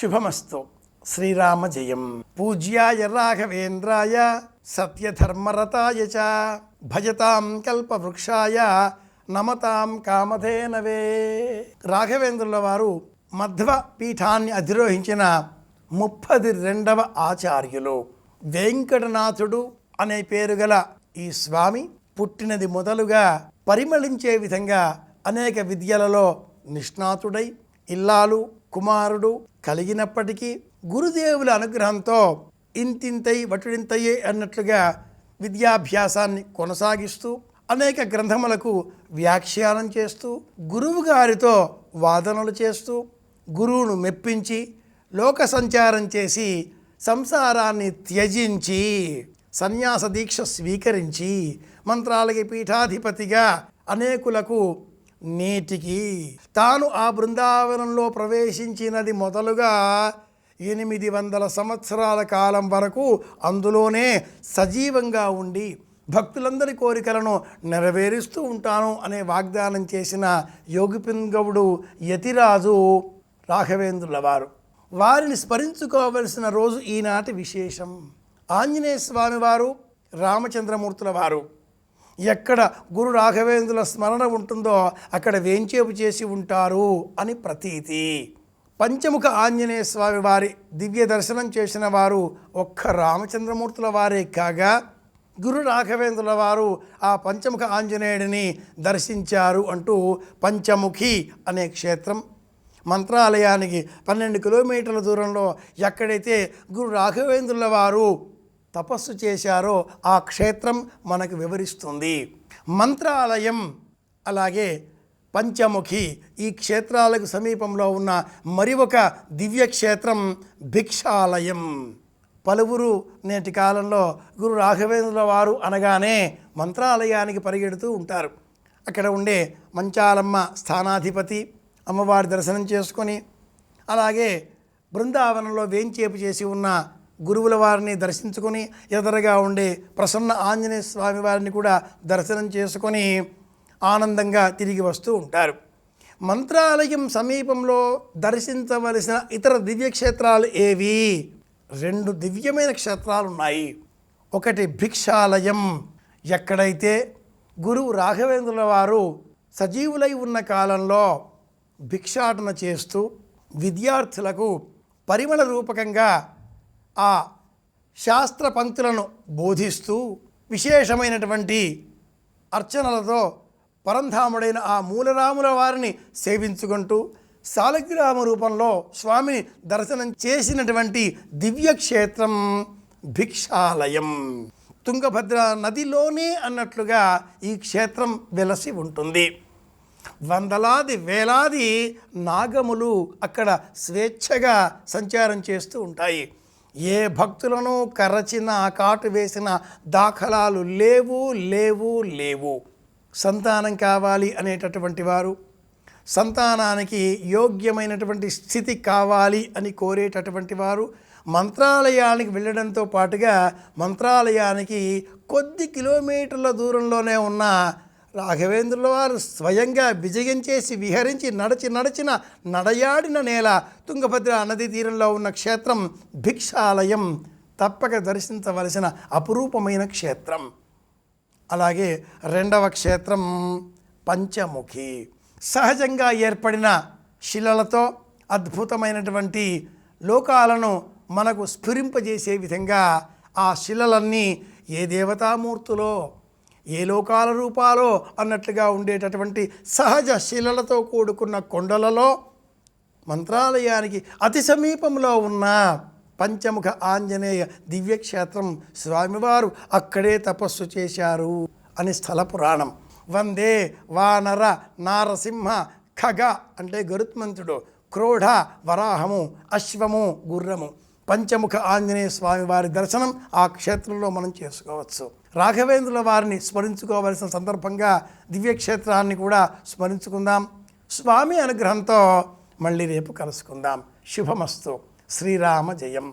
శుభమస్తు. శ్రీరామ జయం పూజ్యాయ రాఘవేంద్రాయ సత్యధర్మరతాయ చ భజతాం కల్పవృక్షాయ నమతాం కామధేనవే. రాఘవేంద్రుల వారు మధ్వ పీఠాన్ని అధిరోహించిన ముప్పది రెండవ ఆచార్యులు వెంకటనాథుడు అనే పేరు గల ఈ స్వామి పుట్టినది మొదలుగా పరిమళించే విధంగా అనేక విద్యలలో నిష్ణాతుడై ఇల్లాలు కుమారుడు కలిగినప్పటికీ గురుదేవుల అనుగ్రహంతో ఇంతింతై వటుడింతయే అన్నట్లుగా విద్యాభ్యాసాన్ని కొనసాగిస్తూ అనేక గ్రంథములకు వ్యాఖ్యానం చేస్తూ గురువు గారితో వాదనలు చేస్తూ గురువును మెప్పించి లోక సంచారం చేసి సంసారాన్ని త్యజించి సన్యాస దీక్ష స్వీకరించి మంత్రాలకి పీఠాధిపతిగా అనేకులకు నేటికి తాను ఆ బృందావనంలో ప్రవేశించినది మొదలుగా ఎనిమిది వందల సంవత్సరాల కాలం వరకు అందులోనే సజీవంగా ఉండి భక్తులందరి కోరికలను నెరవేరుస్తూ ఉంటాను అనే వాగ్దానం చేసిన యోగిపింగవుడు యతిరాజు రాఘవేంద్రుల వారు. వారిని స్మరించుకోవలసిన రోజు ఈనాటి విశేషం. ఆంజనేయ స్వామివారు రామచంద్రమూర్తుల వారు. ఎక్కడ గురు రాఘవేంద్రుల స్మరణ ఉంటుందో అక్కడ వేంచేపు చేసి ఉంటారు అని ప్రతీతి. పంచముఖ ఆంజనేయ స్వామి వారి దివ్య దర్శనం చేసిన వారు ఒక్క రామచంద్రమూర్తుల వారే కాగా గురు రాఘవేంద్రుల వారు ఆ పంచముఖ ఆంజనేయుడిని దర్శించారు అంటూ పంచముఖి అనే క్షేత్రం మంత్రాలయానికి పన్నెండు కిలోమీటర్ల దూరంలో ఎక్కడైతే గురు రాఘవేంద్రుల వారు తపస్సు చేశారో ఆ క్షేత్రం మనకు వివరిస్తుంది. మంత్రాలయం అలాగే పంచముఖి ఈ క్షేత్రాలకు సమీపంలో ఉన్న మరి ఒక దివ్యక్షేత్రం భిక్షాలయం. పలువురు నేటి కాలంలో గురు రాఘవేంద్రుల వారు అనగానే మంత్రాలయానికి పరిగెడుతూ ఉంటారు. అక్కడ ఉండే మంచాలమ్మ స్థానాధిపతి అమ్మవారి దర్శనం చేసుకొని అలాగే బృందావనంలో వేంచేపు చేసి ఉన్న గురువుల వారిని దర్శించుకొని ఎదరగా ఉండే ప్రసన్న ఆంజనేయ స్వామి వారిని కూడా దర్శనం చేసుకొని ఆనందంగా తిరిగి వస్తూ ఉంటారు. మంత్రాలయం సమీపంలో దర్శించవలసిన ఇతర దివ్యక్షేత్రాలు ఏవి? రెండు దివ్యమైన క్షేత్రాలు ఉన్నాయి ఒకటి భిక్షాలయం. ఎక్కడైతే గురువు రాఘవేంద్రుల వారు సజీవులై ఉన్న కాలంలో భిక్షాటన చేస్తూ విద్యార్థులకు పరిమళ రూపకంగా ఆ శాస్త్ర పంక్తులను బోధిస్తూ విశేషమైనటువంటి అర్చనలతో పరంధాముడైన ఆ మూలరాముల వారిని సేవించుకుంటూ సాలగ్రామ రూపంలో స్వామిని దర్శనం చేసినటువంటి దివ్యక్షేత్రం భిక్షాలయం. తుంగభద్ర నదిలోనే అన్నట్లుగా ఈ క్షేత్రం వెలసి ఉంటుంది. వందలాది వేలాది నాగములు అక్కడ స్వేచ్ఛగా సంచారం చేస్తూ ఉంటాయి. ఏ భక్తులను కరచిన కాటు వేసిన దాఖలాలు లేవు లేవు లేవు. సంతానం కావాలి అనేటటువంటి వారు సంతానానికి యోగ్యమైనటువంటి స్థితి కావాలి అని కోరేటటువంటి వారు మంత్రాలయానికి వెళ్ళడంతో పాటుగా మంత్రాలయానికి కొద్ది కిలోమీటర్ల దూరంలోనే ఉన్న రాఘవేంద్రుల వారు స్వయంగా విజయం చేసి విహరించి నడచి నడిచిన నడయాడిన నేల తుంగభద్ర నదీ తీరంలో ఉన్న క్షేత్రం భిక్షాలయం తప్పక దర్శించవలసిన అపురూపమైన క్షేత్రం. అలాగే రెండవ క్షేత్రం పంచముఖి. సహజంగా ఏర్పడిన శిలలతో అద్భుతమైనటువంటి లోకాలను మనకు స్ఫురింపజేసే విధంగా ఆ శిలలన్నీ ఏ దేవతామూర్తులో ఏ లోకాల రూపాలో అన్నట్లుగా ఉండేటటువంటి సహజ శిలలతో కూడుకున్న కొండలలో మంత్రాలయానికి అతి సమీపంలో ఉన్న పంచముఖ ఆంజనేయ దివ్యక్షేత్రం స్వామివారు అక్కడే తపస్సు చేశారు అని స్థల పురాణం. వందే వానర నారసింహ ఖగ అంటే గరుత్మంతుడు క్రోఢ వరాహము అశ్వము గుర్రము. పంచముఖ ఆంజనేయ స్వామి వారి దర్శనం ఆ క్షేత్రంలో మనం చేసుకోవచ్చు. రాఘవేంద్రుల వారిని స్మరించుకోవలసిన సందర్భంగా దివ్యక్షేత్రాన్ని కూడా స్మరించుకుందాం. స్వామి అనుగ్రహంతో మళ్ళీ రేపు కలుసుకుందాం. శుభమస్తు. శ్రీరామ జయం.